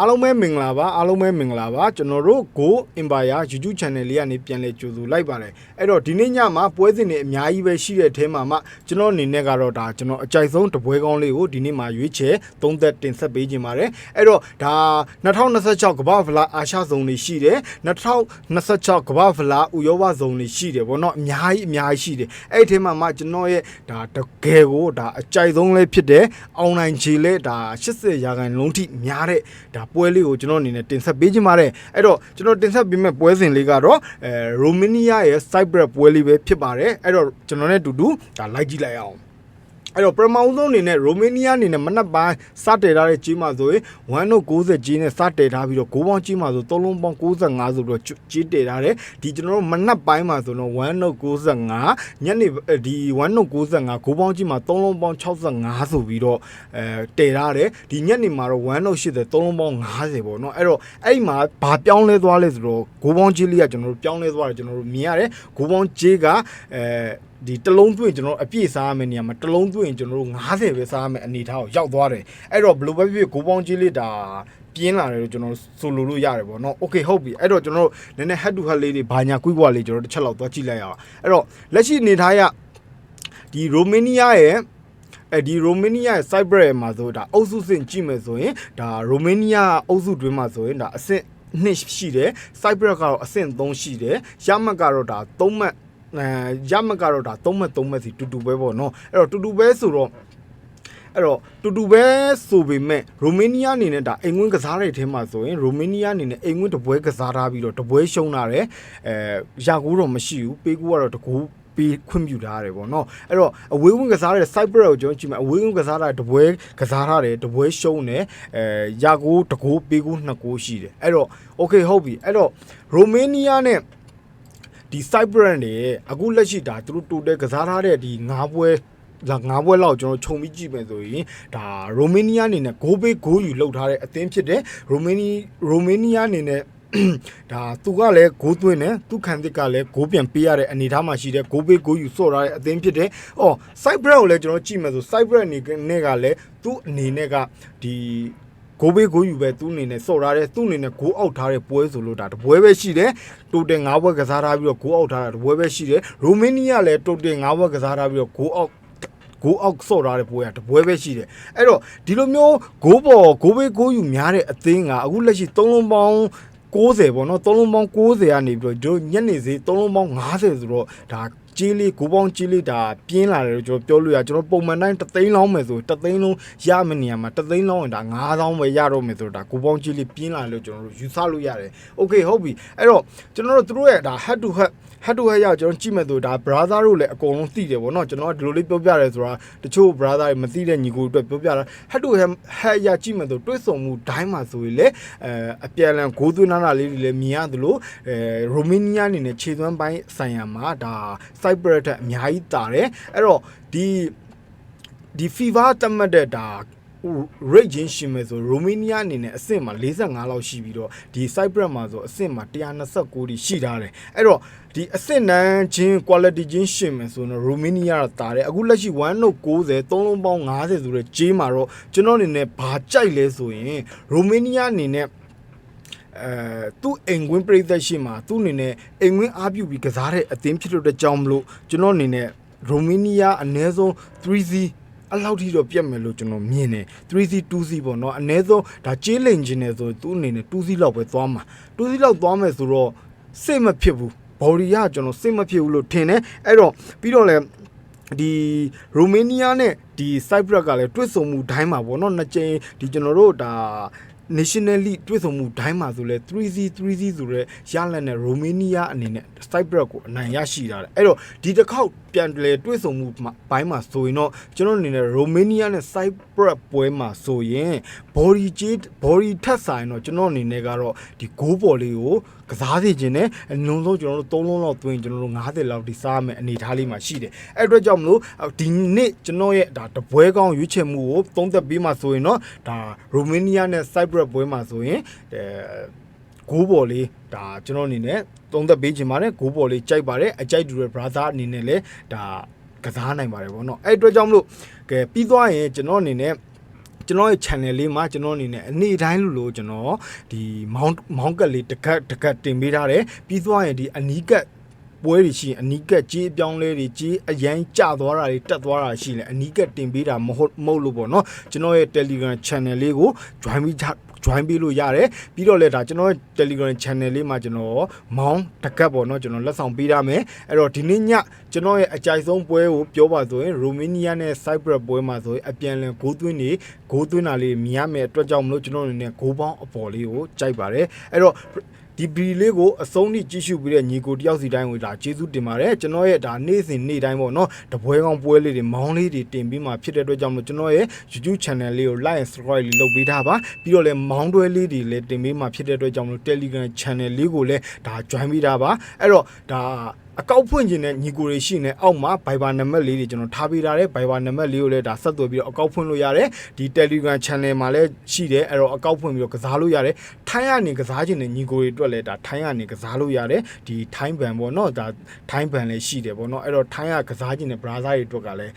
အားလုံးပဲမင်္ဂလာပါအားလုံးပဲမင်္ဂလာပါကျွန်တော်တို့ Go Empire YouTube Channel လေးကနေပြန်လည်ကြိုဆိုလိုက်ပါတယ်အဲ့တော့ဒီနေ့ညမှာပွဲစဉ်တွေအများကြီးပဲရှိတဲ့အထဲမှာမှကျွန်တော်အနေနဲ့ကတော့ဒါကျွန်တော်အကြိုက်ဆုံးတပွဲကောင်းလေးကိုဒီနေ့မှာရွေးချယ်သုံးသက်တင်ဆက်ပေးခြင်းပါတယ်အဲ့တော့ဒါ2026ကမ္ဘာဖလားအာရှဇုံတွေရှိတယ်2026ကမ္ဘာဖလားဥရောပဇုံတွေရှိတယ်ဗောနော်အများကြီးအများကြီးရှိတယ်အဲ့ဒီအထဲမှာမှကျွန်တော်ရဲ့ဒါတကယ်ကိုဒါအကြိုက်ဆုံးလေးဖြစ်တဲ့အောင်နိုင်ခြေလေးဒါ80ရာခိုင်နှုန်းထိများတဲ့ဒါပွဲလေးကိုကျွန်တော်အနေနဲ့တင်ဆက်ပေးခြင်းပါတယ်အဲ့တော့ကျွန်တော်တင်ဆက်ပေးမဲ့ပွဲစဉ်လေးကတော့အဲရိုမေးနီးယားရဲ့ Cyprus ပွဲလေးပဲဖြစ်ပါတယ်အဲ့တော့ကျွန်တော်နဲ့အတူတူဒါလိုက်ကြည့်လိုက်အောင် အဲ့တော့ပထမဦးဆုံးအနေနဲ့ရိုမေးနီးယားအနေနဲ့မနက်ပိုင်းစတည်ထားတဲ့ကြီးမှာဆိုရင်1တို့90ကြီးနဲ့စတည်ထားပြီးတော့9ပေါင်းကြီးမှာဆို3လုံးပေါင်း95ဆိုတော့ကြီးတည်ထားတယ်ဒီကျွန်တော်တို့မနက်ပိုင်းမှာဆိုတော့1တို့95ညနေဒီ1တို့95 9ပေါင်းကြီးမှာ3လုံးပေါင်း65ဆိုပြီးတော့အဲတည်ထားတယ်ဒီညနေမှာတော့1တို့80 3လုံးပေါင်း90ပေါ့နော်အဲ့တော့အဲ့ဒီမှာဘာပြောင်းလဲသွားလဲဆိုတော့9ပေါင်းကြီးလေးကကျွန်တော်တို့ပြောင်းလဲသွားတယ်ကျွန်တော်တို့မြင်ရတယ်9ပေါင်းကြီးကအဲဒီတလုံးသွင်းကျွန်တော်အပြည့်စားရမယ့်နေရာမှာတလုံးသွင်းကျွန်တော်တို့90ပဲစားရမယ့်အနေထားကိုရောက်သွားတယ်အဲ့တော့ဘလိုပဲဖြစ်ဖြစ်ဂိုးပေါင်းကြီးလေးဒါပြင်းလာတယ်လို့ကျွန်တော်ဆိုလိုလို့ရတယ်ပေါ့နော်။ Okay ဟုတ်ပြီ။အဲ့တော့ကျွန်တော်တို့နည်းနည်း head to head လေးတွေဘာညာကွိကွာလေးကျွန်တော်တစ်ချက်လောက်သွားကြည့်လိုက်ရအောင်။အဲ့တော့လက်ရှိအနေထားရဒီရိုမေးနီးယားရဲ့အဲဒီရိုမေးနီးယားရဲ့ Cyprus မှာဆိုဒါအုပ်စုစင်ကြည့်မယ်ဆိုရင်ဒါရိုမေးနီးယားအုပ်စုတွင်းမှာဆိုရင်ဒါအဆင့်နှစ်ရှိတယ် Cyprus ကတော့အဆင့်3ရှိတယ်ရမတ်ကတော့ဒါ3မှတ် အဲရမတ်ကတော့ဒါ3မှတ်3မှတ်စီတူတူပဲပေါ့နော်အဲ့တော့တူတူပဲဆိုတော့အဲ့တော့တူတူပဲဆိုပေမဲ့ရိုမေးနီးယားအနေနဲ့ဒါအိမ်ဝင်ကစားတဲ့အထဲမှာဆိုရင်ရိုမေးနီးယားအနေနဲ့အိမ်ဝင်တပွဲကစားထားပြီးတော့တပွဲရှုံးလာတယ်အဲရာကူတော့မရှိဘူးပေးကူကတော့တကူပေးခွင့်ပြုထားရတယ်ပေါ့နော်အဲ့တော့အဝေးဝင်ကစားတဲ့ Cyprus ကိုကျွန်တော်ကြည့်မယ်အဝေးဝင်ကစားတာတပွဲကစားထားတယ်တပွဲရှုံးတယ်အဲရာကိုတကိုးပေးကိုနှစ်ကိုးရှိတယ်အဲ့တော့ okay ဟုတ်ပြီအဲ့တော့ရိုမေးနီးယားနဲ့ ဒီ Cyprus တွေအခုလက်ရှိဒါသူတို့တိုတယ်ကစားထားတဲ့ဒီ၅ပွဲလာ၅ဘွဲလောက်ကျွန်တော်ခြုံပြီးကြည့်မယ်ဆိုရင်ဒါရိုမေးနီးယားအနေနဲ့ဂိုးပေးဂိုးယူလောက်ထားတဲ့အသင်းဖြစ်တယ်ရိုမေးနီးရိုမေးနီးယားအနေနဲ့ဒါသူကလည်းဂိုးသွင်းတယ်သူခံသစ်ကလည်းဂိုးပြန်ပေးရတဲ့အနေအထားမှာရှိတဲ့ဂိုးပေးဂိုးယူဆော့ထားတဲ့အသင်းဖြစ်တယ်။အော် Cyprus ကိုလည်းကျွန်တော်ကြည့်မယ်ဆို Cyprus အနေနဲ့ကလည်းသူ့အနေနဲ့ကဒီ ဂိုးပေးဂိုးယူပဲသူ့အနေနဲ့ဆော့ထားတဲ့သူ့အနေနဲ့ဂိုးအောက်ထားတဲ့ပွဲဆိုလို့ဒါတပွဲပဲရှိတယ်တိုတယ်၅ဘွဲကစားထားပြီးတော့ဂိုးအောက်ထားတာတပွဲပဲရှိတယ်ရိုမေးနီးယားလည်းတိုတယ်၅ဘွဲကစားထားပြီးတော့ဂိုးအောက်ဂိုးအောက်ဆော့ထားတဲ့ပွဲကတပွဲပဲရှိတယ်အဲ့တော့ဒီလိုမျိုးဂိုးပေါ်ဂိုးဘေးဂိုးယူများတဲ့အသင်းကအခုလက်ရှိ၃လုံးပေါင်း60ပေါ့နော်၃လုံးပေါင်း60ကနေပြီးတော့ဒီညနေစေး၃လုံးပေါင်း50ဆိုတော့ဒါ ကြီးလေးကိုပေါင်းကြီးလေးဒါပြင်းလာတယ်လို့ကျွန်တော်ပြောလို့ရကျွန်တော်ပုံမှန်တိုင်းတသိန်းလောင်းမယ်ဆိုတသိန်းလုံးရမယ့်နေရာမှာတသိန်းလောင်းရင်ဒါ9000ပဲရတော့မယ်ဆိုတော့ဒါကိုပေါင်းကြီးလေးပြင်းလာတယ်လို့ကျွန်တော်တို့ယူဆလို့ရတယ်။ Okay ဟုတ်ပြီအဲ့တော့ကျွန်တော်တို့တို့ရဲ့ဒါ head to head head to head ရကျွန်တော်ကြည့်မဲ့ဆိုဒါ brother တို့လည်းအကုန်လုံးသိတယ်ဗောနော်ကျွန်တော်ကဒီလိုလေးပြောပြရဲဆိုတာတချို့ brother တွေမသိတဲ့ညီကိုအတွက်ပြောပြတာ head to head head ရကြည့်မဲ့ဆိုတွဲဆုံမှုဒိုင်းမှာဆိုရင်လေအဲအပြန်လန်ဂိုးသွင်းလာတာလေးတွေလည်းမြင်ရသလိုအဲရိုမေးနီးယားအနေနဲ့ခြေသွမ်းပိုင်းဆိုင်ရာမှာဒါ Cyprus ထက်အများကြီးတာတယ်အဲ့တော့ဒီဒီ FIFA တတ်မှတ်တဲ့ဒါ rate ချင်းရှိမယ်ဆိုရိုမေးနီးယားအနေနဲ့အဆင့်မှာ45လောက်ရှိပြီးတော့ဒီ Cyprus မှာဆိုအဆင့်မှာ129တိရှိထားတယ်အဲ့တော့ဒီအဆင့်နန်းချင်း quality ချင်းရှင်မယ်ဆိုတော့ရိုမေးနီးယားကတာတယ်အခုလက်ရှိ1နှုတ်90 3လုံးပေါင်း50ဆိုတဲ့ဂျေးမှာတော့ကျွန်တော်အနေနဲ့ဘာကြိုက်လဲဆိုရင်ရိုမေးနီးယားအနေနဲ့ အဲသူ့အိမ်ကွင်းပြည်သက်ရှိမှာသူ့အနေနဲ့အိမ်ကွင်းအားပြုပြီးကစားတဲ့အသင်းဖြစ်လို့တဲ့ကြောင်းမလို့ကျွန်တော်အနေနဲ့ရိုမေးနီးယားအနည်းဆုံး 3C အဲ့လောက်ထိတော့ပြတ်မယ်လို့ကျွန်တော်မြင်တယ် 3C 2C ပေါ့နော်အနည်းဆုံးဒါကြေးလိန်ခြင်းနေဆိုသူ့အနေနဲ့ 2C လောက်ပဲသွားမှာ 2C လောက်သွားမယ်ဆိုတော့စိတ်မဖြစ်ဘူးဘော်ဒီကကျွန်တော်စိတ်မဖြစ်ဘူးလို့ထင်တယ်အဲ့တော့ပြီးတော့လည်းဒီရိုမေးနီးယားနဲ့ဒီ Cyprus ကလည်းတွစ်ဆုံမှုဒိုင်းမှာပေါ့နော်နှစ်ကြိမ်ဒီကျွန်တော်တို့ဒါ nationally တွေ့ဆုံမှုဒိုင်းမှာဆိုလဲ 3C 3C ဆိုရဲရလက်နဲ့ရိုမေးနီးယားအနေနဲ့ Cyprus ကိုအနိုင်ရရှိတာတယ်အဲ့တော့ဒီတစ်ခေါက် ပြန်လေတွေ့ဆုံမှုဘိုင်းမှာဆိုရင်တော့ကျွန်တော်အနေနဲ့ရိုမေးနီးယားနဲ့ Cyprus ပွဲမှာဆိုရင် body jade body ထက်ဆိုင်တော့ကျွန်တော်အနေနဲ့ကတော့ဒီ goal ပေါ်လေးကိုကစားစီခြင်းနဲ့အလုံးစုံကျွန်တော်တို့3လုံးလောက်သွင်းကျွန်တော်တို့90လောက်ဒီစားမယ်အနေထားလေးမှာရှိတယ်အဲ့အတွက်ကြောင့်မလို့ဒီနေ့ကျွန်တော်ရဲ့ဒါတပွဲကောင်းရွေးချယ်မှုကိုသုံးသက်ပြီးမှဆိုရင်တော့ဒါရိုမေးနီးယားနဲ့ Cyprus ပွဲမှာဆိုရင်အဲ ဂိုးပေါ်လေးဒါကျွန်တော်အနေနဲ့သုံးသက်ပေးခြင်းပါတယ်ဂိုးပေါ်လေးကြိုက်ပါတယ်အကြိုက်တူတဲ့ brother အနေနဲ့လည်းဒါကစားနိုင်ပါတယ်ဗောနော်အဲ့အတွက်ကြောင့်မလို့ကဲပြီးသွားရင်ကျွန်တော်အနေနဲ့ကျွန်တော်ရဲ့ channel လေးမှာကျွန်တော်အနေနဲ့အနေတိုင်းလို့လို့ကျွန်တော်ဒီမောင်းမောင်းကက်လေးတစ်ကတ်တစ်ကတ်တင်ပေးထားတယ်ပြီးသွားရင်ဒီအနီးကတ် ပွဲတွေရှိရင်အနီးကတ်ကြီးအပြောင်းလဲတွေကြီးအရန်ကျသွားတာတွေတက်သွားတာရှိရင်အနီးကတ်တင်ပေးတာမဟုတ်မဟုတ်လို့ပေါ့နော်ကျွန်တော်ရဲ့ Telegram channel လေးကို join ပြီး join ပေးလို့ရတယ်ပြီးတော့လေဒါကျွန်တော်ရဲ့ Telegram channel လေးမှာကျွန်တော်မောင်းတကတ်ပေါ့နော်ကျွန်တော်လက်ဆောင်ပေးရမယ်အဲ့တော့ဒီနေ့ညကျွန်တော်ရဲ့အကြိုက်ဆုံးပွဲကိုပြောပါဆိုရင် Romania နဲ့ Cyprus ပွဲမှာဆိုရင်အပြန်လန်ဂိုးသွင်းနေဂိုးသွင်းတာလေးမြင်ရမယ်အတွက်ကြောင့်မလို့ကျွန်တော်အနေနဲ့ဂိုးပေါင်းအပေါ်လေးကိုကြိုက်ပါတယ်အဲ့တော့ ဒီဘီလေးကိုအဆုံးထိကြည့်ရှုပြီးတဲ့ညီကိုတယောက်စီတိုင်းကိုဒါကျေးဇူးတင်ပါတယ်ကျွန်တော်ရဲ့ဒါနေ့စဉ်နေ့တိုင်းပေါ့နော်တပွဲကောင်းပွဲလေးတွေမောင်းလေးတွေတင်ပြီးမှဖြစ်တဲ့အတွက်ကြောင့်မလို့ကျွန်တော်ရဲ့ YouTube channel လေးကို like and subscribe လေးလုပ်ပေးထားပါပြီးတော့လည်းမောင်းတွဲလေးတွေလည်းတင်ပေးမှဖြစ်တဲ့အတွက်ကြောင့်မလို့ Telegram channel လေးကိုလည်းဒါ join ပေးထားပါအဲ့တော့ဒါ အကောက်ဖွင့်ခြင်းနဲ့ညီကိုတွေရှိနေအောက်မှာ Viber နံပါတ်လေးတွေကျွန်တော်ထားပေးထားတယ် Viber နံပါတ်လေးကိုလည်းဒါဆက်သွယ်ပြီးတော့အကောက်ဖွင့်လို့ရတယ်ဒီ Telegram channel မှာလည်းရှိတယ်အဲ့တော့အကောက်ဖွင့်ပြီးတော့ကစားလို့ရတယ်ထိုင်းကနေကစားခြင်းနဲ့ညီကိုတွေအတွက်လည်းဒါထိုင်းကနေကစားလို့ရတယ်ဒီထိုင်းဘန်ပေါ့နော်ဒါထိုင်းဘန်လည်းရှိတယ်ပေါ့နော်အဲ့တော့ထိုင်းကကစားခြင်းနဲ့ brother တွေအတွက်ကလည်း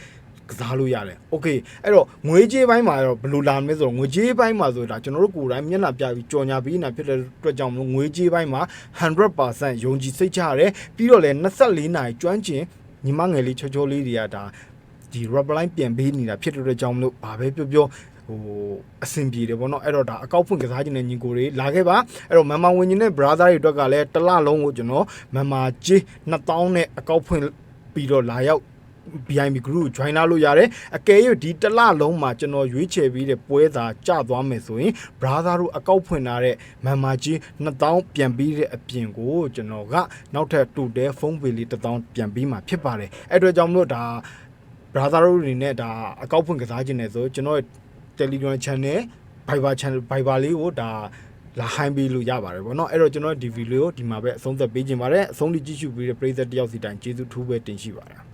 ကစားလို့ရတယ်။ Okay အဲ့တော့ငွေကြေးပိုင်းမှာတော့ဘယ်လိုလာမလဲဆိုတော့ငွေကြေးပိုင်းမှာဆိုတာကျွန်တော်တို့ကိုယ်တိုင်မျက်နှာပြပြီးကြော်ညာပြီးနေတာဖြစ်တဲ့အတွက်ကြောင့်မလို့ငွေကြေးပိုင်းမှာ100%ယုံကြည်စိတ်ချရတယ်ပြီးတော့လည်း24နာရီကျွမ်းကျင်ညီမငယ်လေးချောချောလေးတွေကဒါဒီ rubber line ပြန်ပေးနေတာဖြစ်တဲ့အတွက်ကြောင့်မလို့ဘာပဲပြောပြောဟိုအဆင်ပြေတယ်ပေါ့နော်အဲ့တော့ဒါအကောက်ဖွင့်ကစားခြင်းနဲ့ညီကိုတွေလာခဲ့ပါအဲ့တော့မန်မာဝင်ခြင်းနဲ့ brother တွေအတွက်ကလည်းတစ်လလုံးကိုကျွန်တော်မန်မာကြီး2000နဲ့အကောက်ဖွင့်ပြီးတော့လာရောက် BIM group join လာလို့ရတယ်အကယ်၍ဒီတစ်လလုံးမှာကျွန်တော်ရွေးချယ်ပြီးတဲ့ပွဲသာကျသွားမယ်ဆိုရင် brother တို့အကောက်ဖွင့်ထားတဲ့မန်မာကြီး2000ပြန်ပြီးတဲ့အပြင်ကိုကျွန်တော်ကနောက်ထပ်တူတဲ့ဖုန်းပေလေး1000ပြန်ပြီးမှဖြစ်ပါတယ်အဲ့အတွက်ကြောင့်မလို့ဒါ brother တို့အနေနဲ့ဒါအကောက်ဖွင့်ကစားခြင်းနဲ့ဆိုကျွန်တော်ရဲ့ Telegram channel Viber channel Viber လေးကိုဒါလာဟိုင်းပေးလို့ရပါတယ်ဗောနော်အဲ့တော့ကျွန်တော်ဒီဗီဒီယိုကိုဒီမှာပဲအဆုံးသတ်ပေးခြင်းပါတယ်အဆုံးထိကြည့်ရှုပြီးတဲ့ပရိသတ်တယောက်စီတိုင်းကျေးဇူးထူးပဲတင်ရှိပါတယ်